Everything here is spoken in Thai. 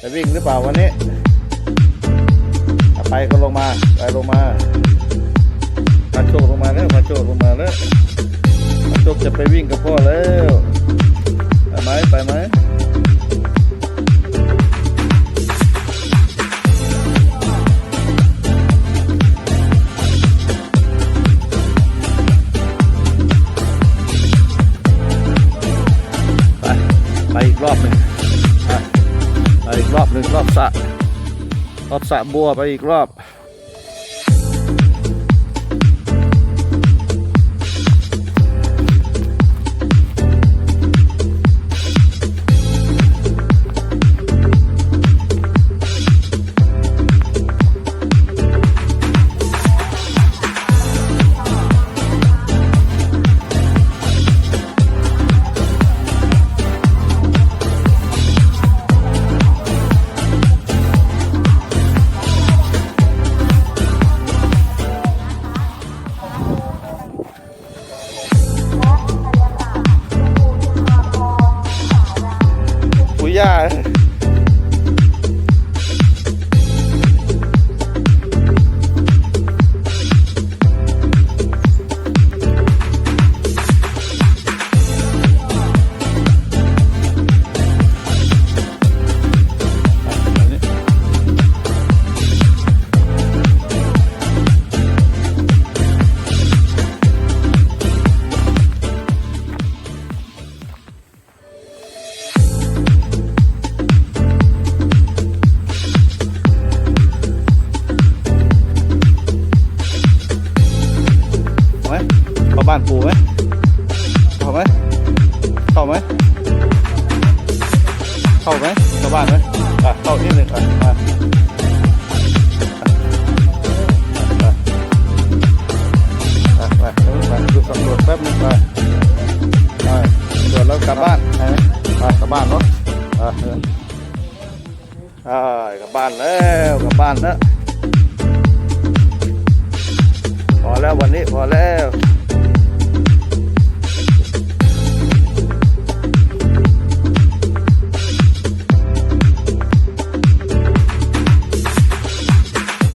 จะวิ่งหรือเปล่าวันนี้ไปก็ลงมาไปลงมาพาโชคลงมาแล้วพาโชคลงมาแล้วพาโชคจะไปวิ่งกับพ่อแล้วไปไหมไปไหมไปไปอีกรอบหนึ่งไปไป อีกรอบหนึ่งรอบสะรอบสะบัวไปอีกรอบ yeah. บ้านปูไหมเข้าไหมเข้าไหมเข้าไหมเข้าบ้านไหมอะเข้านิดหนึ่งอะมาไปไปไปดูสำรวจแป๊บนึงไปไปตรวจแล้วกลับบ้านไปไหมกลับบ้านเนาะอะออใช่กลับบ้านแล้วกลับบ้านแล้วพอแล้ววันนี้พอแล้ว